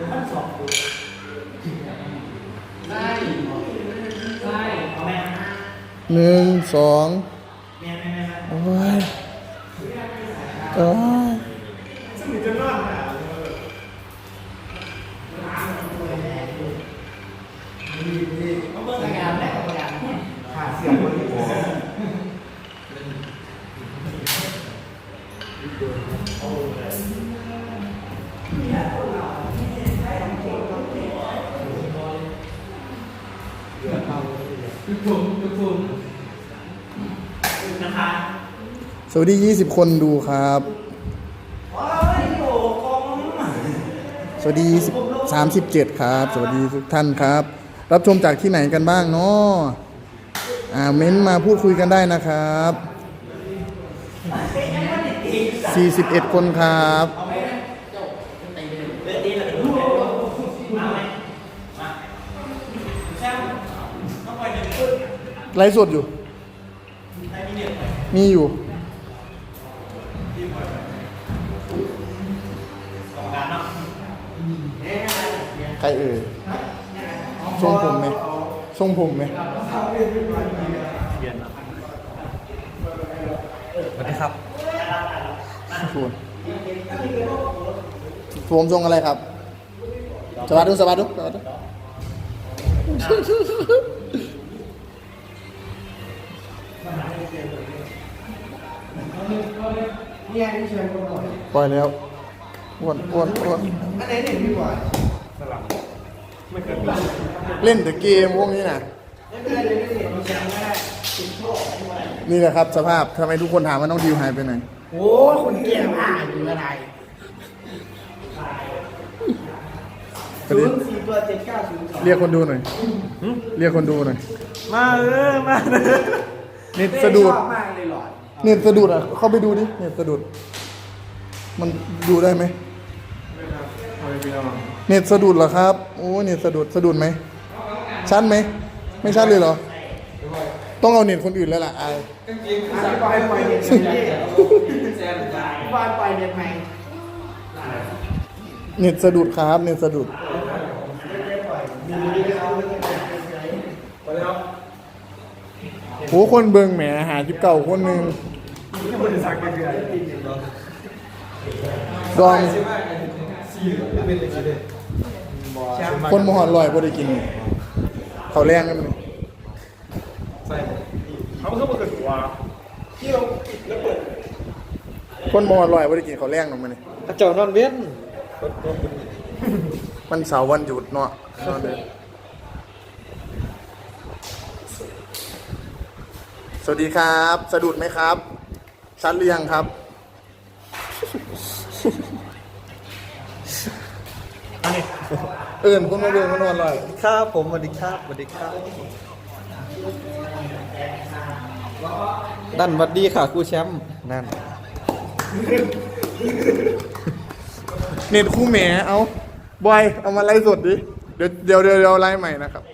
หนึ่งสองแม่แม่แม่โอ้ยโอ้ยสนิทจะนอนอะเขาเบิ่งงานแรกของานขาเสียงคนที่หัว นะคะสวัสดียี่สิบคนดูครับโอ้ยโอ้คงสวัสดีสามสิบเจ็ดครับ สวัสดีทุกท่านครับ รับชมจากที่ไหนกันบ้างเนาะอ่าเม้นต์มาพูดคุยกันได้นะครับสี่สิบเอ็ดคนครับ เดือดดีเลยมาไหมมาแซมต้องไปเดี๋ยวพูด ไลฟ์สดอยู่ได้มีเดือดไหมมีอยู่สองงานเนาะใครเอ่ยทรงผมไหมทรงผมไหมสวัสดีครับชวนสวมทรงอะไรครับ สวัสดีสวัสดีสวัสดี เนี่ยที่เชิญคนหน่อยปล่อยแล้วอ้วนอ้วนอ้วนอันไหนเนี่ยพี่บอยสลับไม่เคยมีเล่นแต่เกมพวกนี้นะไม่เป็นไรเลยไม่เห็นมีแชมป์ไม่ได้นี่แหละครับ สภาพทำไมทุกคนถามว่าน้องดิวหายไปไหนโอ้คนเกลียดมากอยู่อะไรประเด็นสี่ตัวเจ็ดเก้าศูนย์สองเรียกคนดูหน่อยเรียกคนดูหน่อย มาเออมาเลยเน็ตสะดุดชอบมาก เลยหลอดเน็ตสะดุดอะ เข้าไปดูดิ เน็ตสะดุด มันดูได้ไหมเน็ตสะดุดเหรอครับ โอ้เน็ตสะดุดสะดุดไหม ชัดไหม ไม่ชัดเลยเหรอ ต้องเอาเน็ตคนอื่นแล้วล่ะอายพี่บอยปล่อยเน็ตไหมพี่บอยปล่อยเน็ตไหมเน็ตสะดุดครับ เน็ตสะดุด โอ้คนเบิงแหมหาจิบเก่าคนหนึ่งดองคนมหอดลอยบ่ได้กิน เขาวแรงกันมั้ยเขาเพิ่งมาเกิดว่าที่เราปิดแล้วเปิดคนมหอดลอยบ่ได้กินเขาวแรงหรอกมันนี่กระจกนอนเว้นมันเสาร์วันหยุดเนาะนอนเลย สวัสดีครับ สะดุดไหมครับ ชัดหรือยังครับ เอิ่นคนมาเบิ่งคนนอนลอยครับผมสวัสดีครับสวัสดีครับนั่นสวัสดีค่ะครูแชมป์นั่นเน็ตคู่แหมเอาบอยเอามาไล่สดดิ เดี๋ยวเดี๋ยวเดี๋ยวเดี๋ยวไล่ใหม่นะครับ